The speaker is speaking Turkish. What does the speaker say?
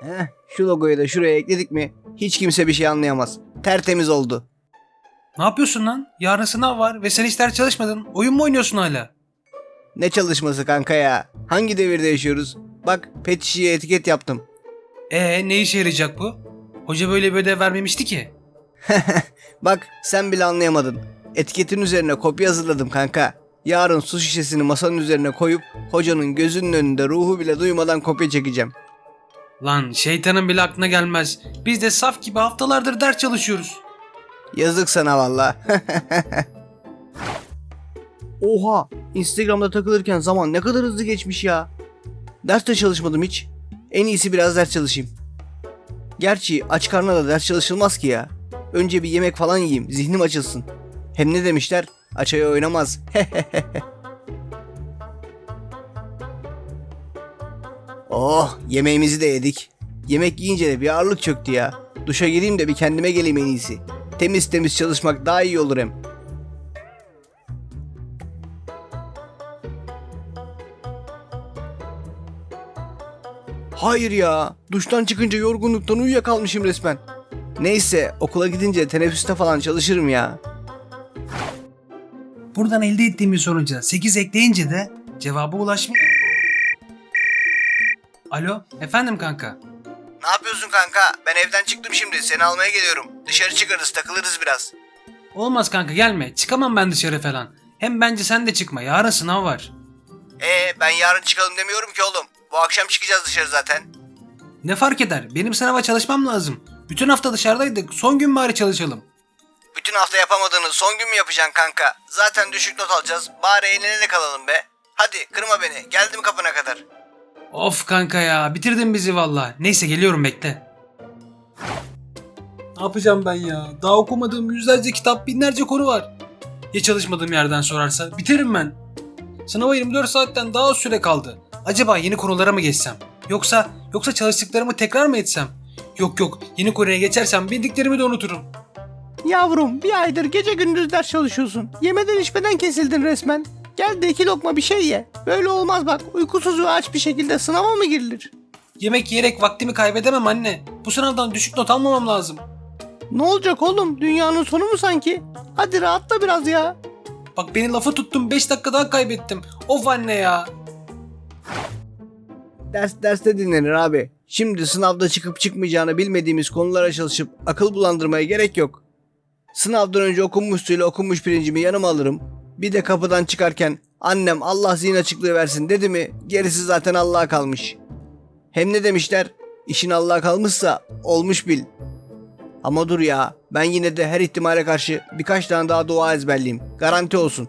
Heh, şu logoyu da şuraya ekledik mi hiç kimse bir şey anlayamaz. Tertemiz oldu. Ne yapıyorsun lan? Yarın sınav var ve sen hiç ders çalışmadın. Oyun mu oynuyorsun hala? Ne çalışması kanka ya? Hangi devirde yaşıyoruz? Bak pet şişeye etiket yaptım. Ee ne işe yarayacak bu? Hoca böyle bir ödev vermemişti ki. Bak sen bile anlayamadın. Etiketin üzerine kopya hazırladım kanka. Yarın su şişesini masanın üzerine koyup hocanın gözünün önünde ruhu bile duymadan kopya çekeceğim. Lan şeytanın bile aklına gelmez. Biz de saf gibi haftalardır ders çalışıyoruz. Yazık sana valla. Oha! Instagram'da takılırken zaman ne kadar hızlı geçmiş ya. Ders de çalışmadım hiç. En iyisi biraz ders çalışayım. Gerçi aç karnına da ders çalışılmaz ki ya. Önce bir yemek falan yiyeyim, zihnim açılsın. Hem ne demişler? Aç aya oynamaz. oh, yemeğimizi de yedik. Yemek yiyince de bir ağırlık çöktü ya. Duşa gireyim de bir kendime geleyim en iyisi. Temiz temiz çalışmak daha iyi olur hem. Hayır ya. Duştan çıkınca yorgunluktan uyuyakalmışım resmen. Neyse okula gidince teneffüste falan çalışırım ya. Buradan elde ettiğimiz sonuca 8 ekleyince de cevaba ulaşma... Alo, efendim kanka. Ne yapıyorsun kanka? Ben evden çıktım şimdi. Seni almaya geliyorum. Dışarı çıkarız, takılırız biraz. Olmaz kanka gelme. Çıkamam ben dışarı falan. Hem bence sen de çıkma. Yarın sınav var. Ee ben yarın çıkalım demiyorum ki oğlum. Bu akşam çıkacağız dışarı zaten. Ne fark eder? Benim sınava çalışmam lazım. Bütün hafta dışarıdaydık. Son gün bari çalışalım. Bütün hafta yapamadığını son gün mü yapacaksın kanka? Zaten düşük not alacağız. Bari eğlenerek kalalım be. Hadi kırma beni. Geldim kapına kadar. Of kanka ya bitirdin bizi valla. Neyse geliyorum bekle. Ne yapacağım ben ya? Daha okumadığım yüzlerce kitap, binlerce konu var. Ya çalışmadığım yerden sorarsa? Bitiririm ben. Sınava 24 saatten daha az süre kaldı. Acaba yeni konulara mı geçsem? Yoksa yoksa çalıştıklarımı tekrar mı etsem? Yok yok yeni konuya geçersem bildiklerimi de unuturum. Yavrum bir aydır gece gündüz ders çalışıyorsun. Yemeden içmeden kesildin resmen. Gel de iki lokma bir şey ye. Böyle olmaz bak. Uykusuz ve aç bir şekilde sınava mı girilir? Yemek yiyerek vaktimi kaybedemem anne. Bu sınavdan düşük not almamam lazım. Ne olacak oğlum? Dünyanın sonu mu sanki? Hadi rahatla biraz ya. Bak beni lafa tuttum 5 dakika daha kaybettim. Of anne ya. Ders derste dinlenir abi. Şimdi sınavda çıkıp çıkmayacağını bilmediğimiz konulara çalışıp akıl bulandırmaya gerek yok. Sınavdan önce okunmuş suyla okunmuş pirincimi yanıma alırım. Bir de kapıdan çıkarken annem Allah zihin açıklığı versin dedi mi gerisi zaten Allah'a kalmış. Hem ne demişler? İşin Allah'a kalmışsa olmuş bil. Ama dur ya ben yine de her ihtimale karşı birkaç tane daha dua ezberleyeyim. Garanti olsun.